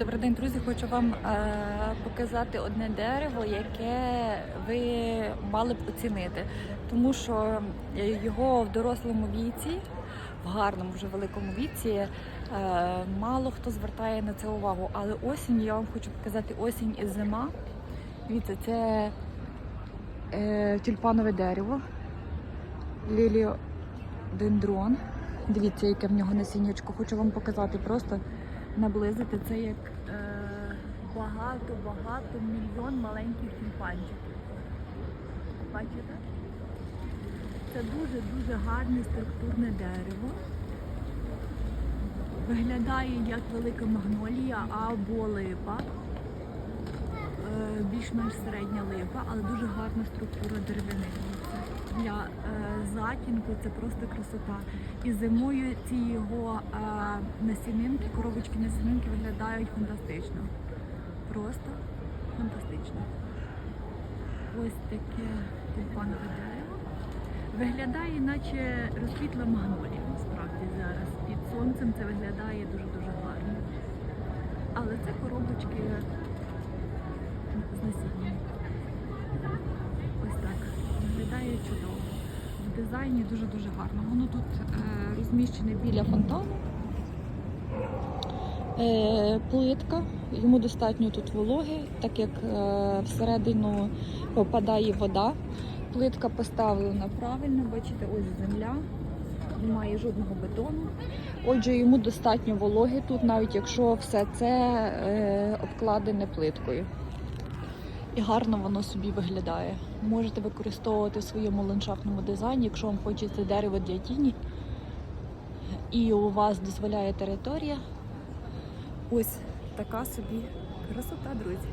Добрий день, друзі. Хочу вам е, показати одне дерево, яке ви мали б оцінити, тому що його в дорослому віці, в гарному вже великому віці, е, мало хто звертає на це увагу. Але осінь, я вам хочу показати осінь і зима. Дивіться, це е, тюльпанове дерево, ліліодендрон. Дивіться, яке в нього насіннячко. Хочу вам показати просто наблизити це як е, багато-багато мільйон маленьких тюльпанчиків. Бачите? Це дуже-дуже гарне структурне дерево. Виглядає як велика магнолія або липа. Е, Більш-менш середня липа, але дуже гарна структура деревини. Для е, затінку це просто красота. І зимою ці його е, насінинки, коробочки насінинки виглядають фантастично. Просто фантастично. Ось таке тюльпанове дерево. Виглядає, наче розквітла магнолія насправді зараз. Під сонцем це виглядає дуже-дуже гарно. Дизайні дуже-дуже гарно. Воно тут е, розміщене біля фонтану. Е, плитка. Йому достатньо тут вологи, так як е, всередину попадає вода. Плитка поставлена правильно, бачите, ось земля. Немає жодного бетону. Отже, йому достатньо вологи тут, навіть якщо все це обкладене плиткою. І гарно воно собі виглядає. Можете використовувати в своєму ландшафтному дизайні, якщо вам хочеться дерево для тіні. І у вас дозволяє територія. Ось така собі красота, друзі.